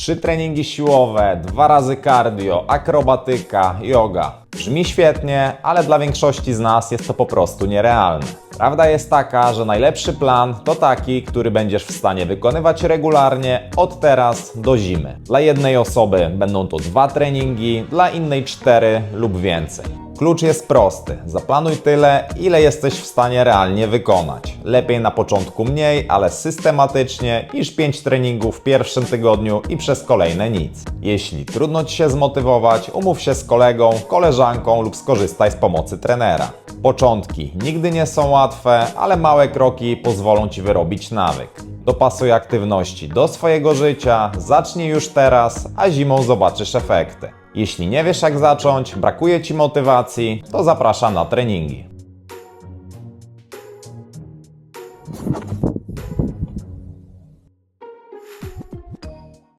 Trzy treningi siłowe, dwa razy cardio, akrobatyka, yoga. Brzmi świetnie, ale dla większości z nas jest to po prostu nierealne. Prawda jest taka, że najlepszy plan to taki, który będziesz w stanie wykonywać regularnie od teraz do zimy. Dla jednej osoby będą to dwa treningi, dla innej cztery lub więcej. Klucz jest prosty. Zaplanuj tyle, ile jesteś w stanie realnie wykonać. Lepiej na początku mniej, ale systematycznie niż 5 treningów w pierwszym tygodniu i przez kolejne nic. Jeśli trudno Ci się zmotywować, umów się z kolegą, koleżanką lub skorzystaj z pomocy trenera. Początki nigdy nie są łatwe, ale małe kroki pozwolą Ci wyrobić nawyk. Dopasuj aktywności do swojego życia, zacznij już teraz, a zimą zobaczysz efekty. Jeśli nie wiesz jak zacząć, brakuje Ci motywacji, to zapraszam na treningi.